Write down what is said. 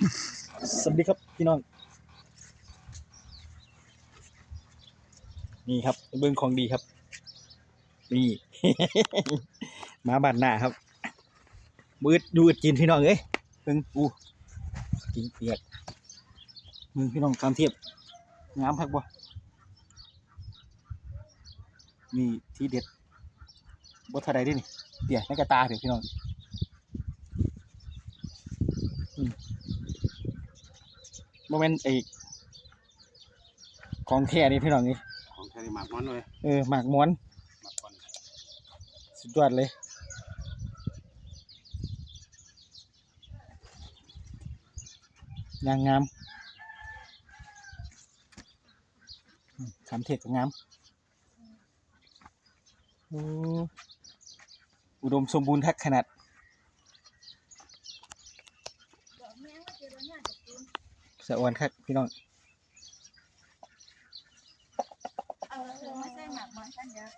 สวัสดีครับพี่น้อง นี่ครับเบื้องของดีครับ นี่ มาบานหน้าครับมืดดูดกินพี่น้องเอ้ยเบิ่งอู้กินเปียกมึงพี่น้องคำเทียบงามพักบ่นี่ที่เด็ดบ่เท่าใดเด้นี่เปียกในกระตาเดี๋ยวพี่น้อง โมเมนต์ไอของแท้นี่พี่น้องนี่ของแท้นี่หมากมันเลยเออหมากม้วนหมากมันสุดยอดเลยยางงามอืมขามเทศก็งามโอ้อุดมสมบูรณ์ทักขนาด สะอวนคักพี่น้องเออไม่ใช่หมักมันฉันเดี๋ยว